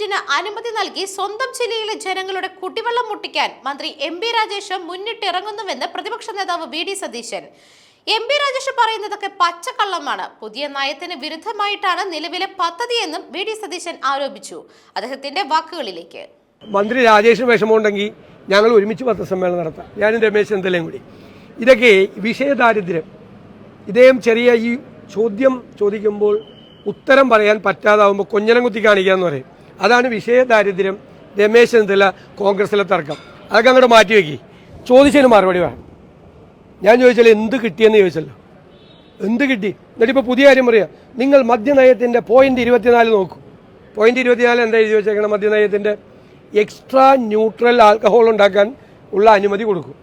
യൂണിറ്റിന് അനുമതി നൽകി സ്വന്തം ജില്ലയിലെ ജനങ്ങളുടെ കുടിവെള്ളം മുട്ടിക്കാൻ മന്ത്രി എം ബി രാജേഷ് മുന്നിട്ടിറങ്ങുന്നുവെന്ന് പ്രതിപക്ഷ നേതാവ് V D Satheesan. M P Rajesh പറയുന്നതൊക്കെ പച്ചക്കള്ളമാണ്. പുതിയ നയത്തിന് വിരുദ്ധമായിട്ടാണ് നിലവിലെ പദ്ധതിയെന്നും വി ഡി സതീശൻ ആരോപിച്ചു. അദ്ദേഹത്തിന്റെ വാക്കുകളിലേക്ക്. മന്ത്രി രാജേഷ് വിഷമമുണ്ടെങ്കിൽ ഞങ്ങൾ ഒരുമിച്ച് പത്രസമ്മേളനം നടത്താം. ഞാനും രമേശ് ചെന്നിത്തലയും കൂടി. ഇതൊക്കെ വിഷയദാരിദ്ര്യം. ഇദ്ദേഹം ചെറിയ ഈ ചോദ്യം ചോദിക്കുമ്പോൾ ഉത്തരം പറയാൻ പറ്റാതാവുമ്പോൾ കൊഞ്ഞനം കുത്തി കാണിക്കുക എന്ന് പറയും. അതാണ് വിഷയ ദാരിദ്ര്യം രമേശ് ചെന്നിത്തല കോൺഗ്രസിലെ തർക്കം. അതൊക്കെ അങ്ങോട്ട് മാറ്റി വയ്ക്കി ചോദിച്ചതിന് മറുപടി വേണം. ഞാൻ ചോദിച്ചാൽ എന്ത് കിട്ടിയെന്ന് ചോദിച്ചല്ലോ. എന്ത് കിട്ടി? എന്നിട്ട് ഇപ്പോൾ പുതിയ കാര്യം പറയാം. നിങ്ങൾ മദ്യനയത്തിന്റെ പോയിന്റ് ഇരുപത്തിനാല് നോക്കൂ. പോയിന്റ് ഇരുപത്തിനാല് എന്താ എഴുതി വെച്ചേക്കണം മദ്യനയത്തിന്റെ എക്സ്ട്രാ ന്യൂട്രൽ ആൽക്കഹോൾ ഉണ്ടാക്കാൻ ഉള്ള അനുമതി കൊടുക്കും.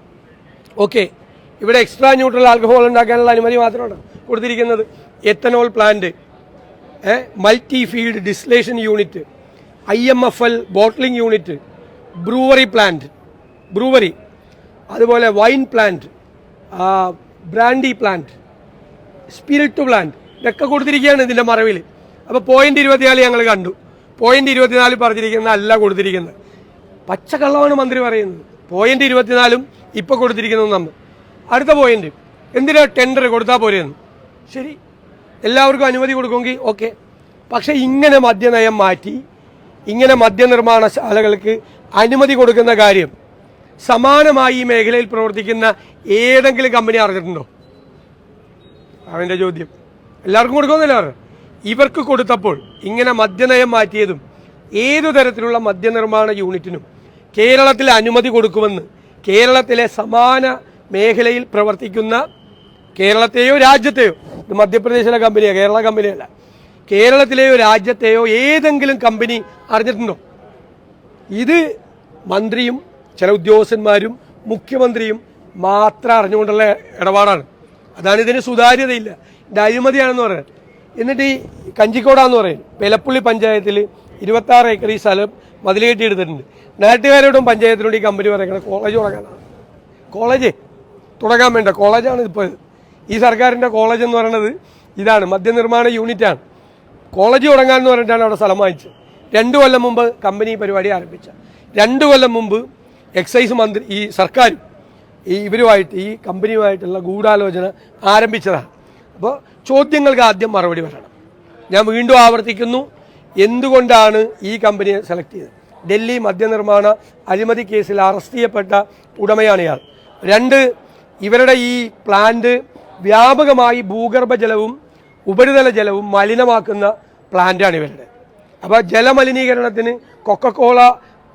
ഓക്കെ ഇവിടെ എക്സ്ട്രാ ന്യൂട്രൽ ആൽക്കഹോൾ ഉണ്ടാക്കാനുള്ള അനുമതി മാത്രമാണ് കൊടുത്തിരിക്കുന്നത്. Ethanol plant multi field distillation unit I M F L bottling unit brewery plant brewery അതുപോലെ wine plant brandy plant spirit plant ഇതൊക്കെ കൊടുത്തിരിക്കുകയാണ് ഇതിന്റെ മറവിൽ അപ്പോൾ പോയിന്റ് ഇരുപത്തിനാല് ഞങ്ങൾ കണ്ടു. പോയിന്റ് ഇരുപത്തിനാല് പറഞ്ഞിരിക്കുന്ന അല്ല കൊടുത്തിരിക്കുന്നത്. പച്ചക്കള്ളമാണ് മന്ത്രി പറയുന്നത്. പോയിന്റ് ഇരുപത്തിനാലും ഇപ്പോൾ കൊടുത്തിരിക്കുന്നത് നമ്മൾ. അടുത്ത പോയിന്റ് എന്തിനാ ടെൻഡർ കൊടുത്താൽ പോരെയെന്ന് ശരി. എല്ലാവർക്കും അനുമതി കൊടുക്കുമെങ്കിൽ ഓക്കെ പക്ഷേ ഇങ്ങനെ മദ്യനയം മാറ്റി ഇങ്ങനെ മദ്യനിർമ്മാണശാലകൾക്ക് അനുമതി കൊടുക്കുന്ന കാര്യം സമാനമായി ഈ മേഖലയിൽ പ്രവർത്തിക്കുന്ന ഏതെങ്കിലും കമ്പനി അറിഞ്ഞിട്ടുണ്ടോ? അവന്റെ ചോദ്യം. എല്ലാവർക്കും കൊടുക്കുമെന്നല്ല ഇവർക്ക് കൊടുത്തപ്പോൾ ഇങ്ങനെ മദ്യനയം മാറ്റിയതും ഏതു തരത്തിലുള്ള മദ്യനിർമ്മാണ യൂണിറ്റിനും കേരളത്തിൽ അനുമതി കൊടുക്കുമെന്ന് കേരളത്തിലെ സമാന മേഖലയിൽ പ്രവർത്തിക്കുന്ന കേരളത്തെയോ രാജ്യത്തെയോ ഇത് മധ്യപ്രദേശിലെ കമ്പനിയോ കേരള കമ്പനിയല്ല. കേരളത്തിലെയോ രാജ്യത്തെയോ ഏതെങ്കിലും കമ്പനി അറിഞ്ഞിട്ടുണ്ടോ? ഇത് മന്ത്രിയും ചില ഉദ്യോഗസ്ഥന്മാരും മുഖ്യമന്ത്രിയും മാത്രം അറിഞ്ഞുകൊണ്ടുള്ള ഇടപാടാണ്. അതാണ് ഇതിന് സുതാര്യതയില്ല. ഇത് അഴിമതിയാണെന്ന് പറയുന്നത് എന്നിട്ട് ഈ കഞ്ചിക്കോടാന്ന് പറയും. വെലപ്പുള്ളി പഞ്ചായത്തിൽ ഇരുപത്തി ആറ് ഏക്കർ ഈ സ്ഥലം മതിൽ കെട്ടി എടുത്തിട്ടുണ്ട്. നാട്ടുകാരോടും പഞ്ചായത്തിനോടും ഈ കമ്പനി പറയുന്നത് കോളേജ് തുടങ്ങാനാണ് കോളേജ് തുടങ്ങാൻ വേണ്ട. കോളേജാണ് ഇപ്പോൾ ഈ സർക്കാരിന്റെ കോളേജ് എന്ന് പറയുന്നത് ഇതാണ്. മദ്യനിർമ്മാണ യൂണിറ്റാണ്. കോളേജ് തുടങ്ങാൻ എന്ന് പറഞ്ഞിട്ടാണ് അവിടെ സ്ഥലം വാങ്ങിച്ചത്. രണ്ട് കൊല്ലം മുമ്പ് കമ്പനി പരിപാടി ആരംഭിച്ച. രണ്ട് കൊല്ലം മുമ്പ് എക്സൈസ് മന്ത്രി ഈ സർക്കാർ ഈ ഇവരുമായിട്ട് ഈ കമ്പനിയുമായിട്ടുള്ള ഗൂഢാലോചന ആരംഭിച്ചതാണ്. അപ്പോൾ ചോദ്യങ്ങൾക്ക് ആദ്യം മറുപടി വരണം ഞാൻ വീണ്ടും ആവർത്തിക്കുന്നു. എന്തുകൊണ്ടാണ് ഈ കമ്പനിയെ സെലക്ട് ചെയ്തത്? ഡൽഹി മദ്യനിർമ്മാണ അഴിമതി കേസിൽ അറസ്റ്റ് ചെയ്യപ്പെട്ട ഉടമയാണ് ഇയാൾ. രണ്ട് ഇവരുടെ ഈ പ്ലാന്റ് വ്യാപകമായി ഭൂഗർഭ ജലവും ഉപരിതല ജലവും മലിനമാക്കുന്ന പ്ലാന്റാണ് ഇവരുടെ. അപ്പോൾ ജലമലിനീകരണത്തിന് കൊക്കക്കോള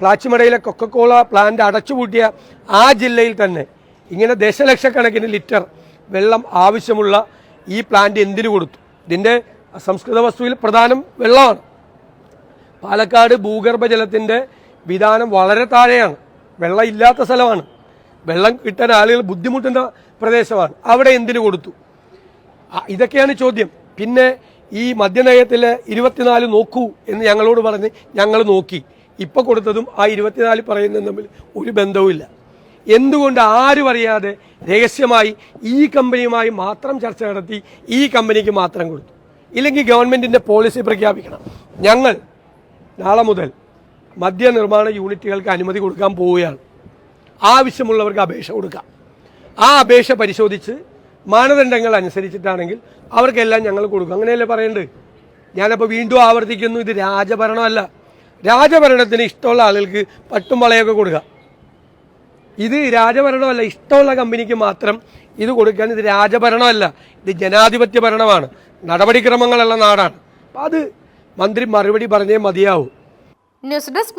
പ്ലാച്ചിമടയിലെ കൊക്കക്കോള പ്ലാന്റ് അടച്ചുപൂട്ടിയ ആ ജില്ലയിൽ തന്നെ ഇങ്ങനെ ദശലക്ഷക്കണക്കിന് ലിറ്റർ വെള്ളം ആവശ്യമുള്ള ഈ പ്ലാന്റ് എന്തിനു കൊടുത്തു? ഇതിന്റെ സംസ്കൃത വസ്തുവിൽ പ്രധാനം വെള്ളമാണ്. പാലക്കാട് ഭൂഗർഭജലത്തിന്റെ വിധാനം വളരെ താഴെയാണ്. വെള്ളം ഇല്ലാത്ത സ്ഥലമാണ്. വെള്ളം കിട്ടാൻ ആളുകൾ ബുദ്ധിമുട്ടുന്ന പ്രദേശമാണ്. അവിടെ എന്തിനു കൊടുത്തു? ഇതൊക്കെയാണ് ചോദ്യം. പിന്നെ ഈ മദ്യനയത്തിൽ ഇരുപത്തിനാല് നോക്കൂ എന്ന് ഞങ്ങളോട് പറഞ്ഞ് ഞങ്ങൾ നോക്കി. ഇപ്പോൾ കൊടുത്തതും ആ ഇരുപത്തിനാല് പറയുന്നതും തമ്മിൽ ഒരു ബന്ധവുമില്ല. എന്തുകൊണ്ട് ആരും അറിയാതെ രഹസ്യമായി ഈ കമ്പനിയുമായി മാത്രം ചർച്ച നടത്തി ഈ കമ്പനിക്ക് മാത്രം കൊടുത്തു? ഇല്ലെങ്കിൽ ഗവൺമെന്റിന്റെ പോളിസി പ്രഖ്യാപിക്കണം. ഞങ്ങൾ നാളെ മുതൽ മദ്യനിർമ്മാണ യൂണിറ്റുകൾക്ക് അനുമതി കൊടുക്കാൻ പോവുകയാണ്. ആവശ്യമുള്ളവർക്ക് അപേക്ഷ കൊടുക്കാം. ആ അപേക്ഷ പരിശോധിച്ച് മാനദണ്ഡങ്ങൾ അനുസരിച്ചിട്ടാണെങ്കിൽ അവർക്കെല്ലാം ഞങ്ങൾ കൊടുക്കും. അങ്ങനെയല്ലേ പറയേണ്ടത് ഞാനപ്പോൾ വീണ്ടും ആവർത്തിക്കുന്നു ഇത് രാജഭരണമല്ല. രാജഭരണത്തിന് ഇഷ്ടമുള്ള ആളുകൾക്ക് പട്ടും വളയൊക്കെ കൊടുക്കുക ഇത് രാജഭരണമല്ല ഇഷ്ടമുള്ള കമ്പനിക്ക് മാത്രം ഇത് കൊടുക്കാൻ ഇത് രാജഭരണമല്ല. ഇത് ജനാധിപത്യ ഭരണമാണ്. നടപടിക്രമങ്ങളുള്ള നാടാണ്. അപ്പം അത് മന്ത്രി മറുപടി പറഞ്ഞേ മതിയാവും. News desk